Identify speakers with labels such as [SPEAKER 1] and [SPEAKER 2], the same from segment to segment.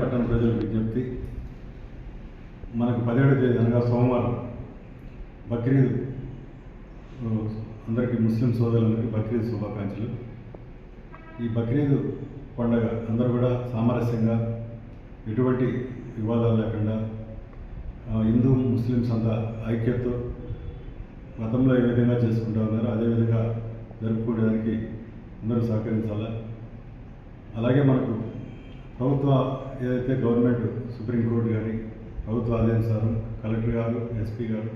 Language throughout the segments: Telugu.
[SPEAKER 1] పట్టణ ప్రజలకు విజ్ఞప్తి. మనకు పదిహేడు తేదీ అనగా సోమవారం. బక్రీద్ అందరికీ ముస్లిం సోదరులందరికీ బక్రీద్ శుభాకాంక్షలు. ఈ బక్రీద్ పండగ అందరూ కూడా సామరస్యంగా ఎటువంటి వివాదాలు లేకుండా హిందూ ముస్లిమ్స్ అంతా ఐక్యతతో గతంలో ఏ విధంగా చేసుకుంటూ ఉన్నారో అదేవిధంగా జరుపుకోవడానికి అందరూ సహకరించాలా? అలాగే మనకు ప్రభుత్వ ఏదైతే గవర్నమెంట్ సుప్రీంకోర్టు కానీ ప్రభుత్వ ఆదేశానుసారం కలెక్టర్ గారు ఎస్పీ గారు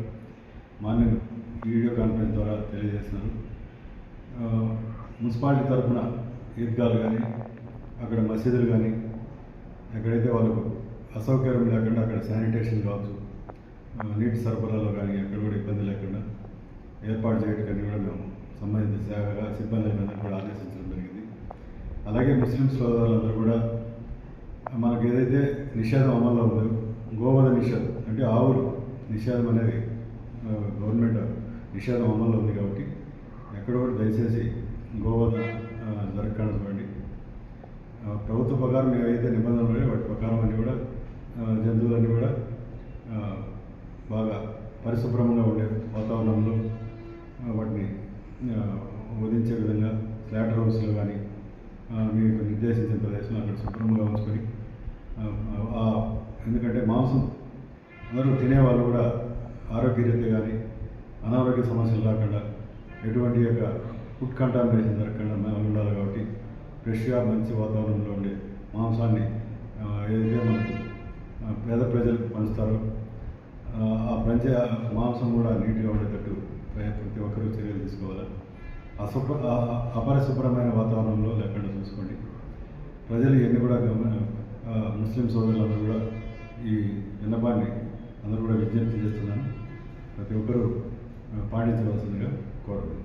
[SPEAKER 1] మార్నింగ్ వీడియో కాన్ఫరెన్స్ ద్వారా తెలియజేస్తున్నారు. మున్సిపాలిటీ తరఫున ఈద్గాలు కానీ అక్కడ మసీదులు కానీ ఎక్కడైతే వాళ్ళకు అసౌకర్యం లేకుండా అక్కడ శానిటేషన్ కావచ్చు నీటి సరఫరాలో కానీ ఎక్కడ కూడా ఇబ్బంది లేకుండా ఏర్పాటు చేయడానికి కూడా మేము సంబంధిత సిబ్బంది సిబ్బందులందరూ కూడా ఆదేశించడం జరిగింది. అలాగే ముస్లిం సోదరులందరూ కూడా మనకు ఏదైతే నిషేధం అమల్లో ఉందో గోవధ నిషేధం అంటే ఆవులు నిషేధం అనేది గవర్నమెంట్ నిషేధం అమల్లో ఉంది కాబట్టి ఎక్కడ కూడా దయచేసి గోవధ ఆ, జరగకుండా చూడండి ప్రభుత్వ ప్రకారం ఏవైతే నిబంధనలు ఉన్నాయో వాటి ప్రకారం అన్నీ కూడా జంతువులన్నీ కూడా బాగా పరిశుభ్రంగా ఉండే వాతావరణంలో వాటిని వదిలించే విధంగా స్లాటర్ హౌస్లో కానీ మీకు నిర్దేశించిన ప్రదేశం అక్కడ శుభ్రంగా ఉంచుకొని ఎందుకంటే మాంసం అందరూ తినేవాళ్ళు కూడా ఆరోగ్యరీత్యా కానీ అనారోగ్య సమస్యలు రాకుండా ఎటువంటి యొక్క ఫుడ్ కంటామినేషన్ జరగకుండా మేము ఉండాలి కాబట్టి ఫ్రెష్గా మంచి వాతావరణంలో ఉండే మాంసాన్ని ఏదైతే మనకు పేద ప్రజలకు పంచుతారో ఆ, పంచే పంచ మాంసం కూడా నీట్గా ఉండేటట్టు ప్రతి ఒక్కరూ చర్యలు తీసుకోవాలి? అశుభ్ర అపరిశుభ్రమైన వాతావరణంలో లేకుండా చూసుకోండి. ప్రజలు ఇవన్నీ కూడా గమన ముస్లిం సోదరులందరూ కూడా ఈ విన్నపాన్ని అందరూ కూడా విజ్ఞప్తి చేస్తున్నాను. ప్రతి ఒక్కరూ పాటించవలసిందిగా కోరుతుంది